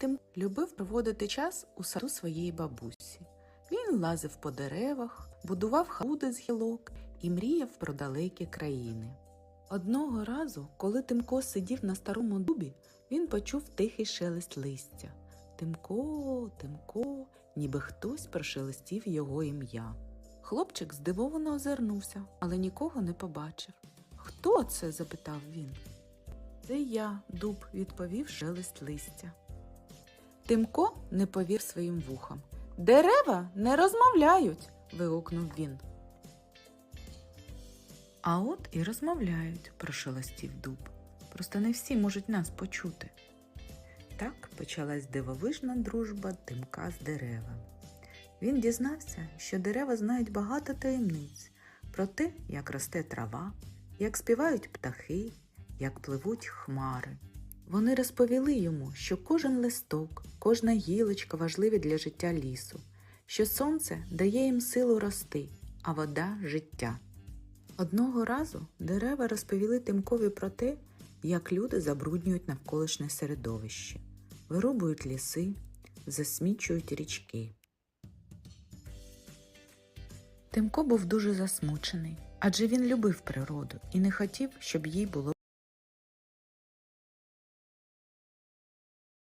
Тим любив проводити час у саду своєї бабусі. Він лазив по деревах, будував хауди з гілок і мріяв про далекі країни. Одного разу, коли Тимко сидів на старому дубі, він почув тихий шелест листя. Тимко, Тимко, ніби хтось прошелестів його ім'я. Хлопчик здивовано озирнувся, але нікого не побачив. Хто це? запитав він. Це я, дуб, відповів шелест листя. Тимко не повір своїм вухам. Дерева не розмовляють. вигукнув він. А от і розмовляють, прошелестів дуб. Просто не всі можуть нас почути. Так почалась дивовижна дружба Тимка з деревами. Він дізнався, що дерева знають багато таємниць про те, як росте трава, як співають птахи, як пливуть хмари. Вони розповіли йому, що кожен листок, кожна гілочка важливі для життя лісу, що сонце дає їм силу рости, а вода життя. Одного разу дерева розповіли Тимкові про те, як люди забруднюють навколишнє середовище, вирубують ліси, засмічують річки. Тимко був дуже засмучений, адже він любив природу і не хотів, щоб їй було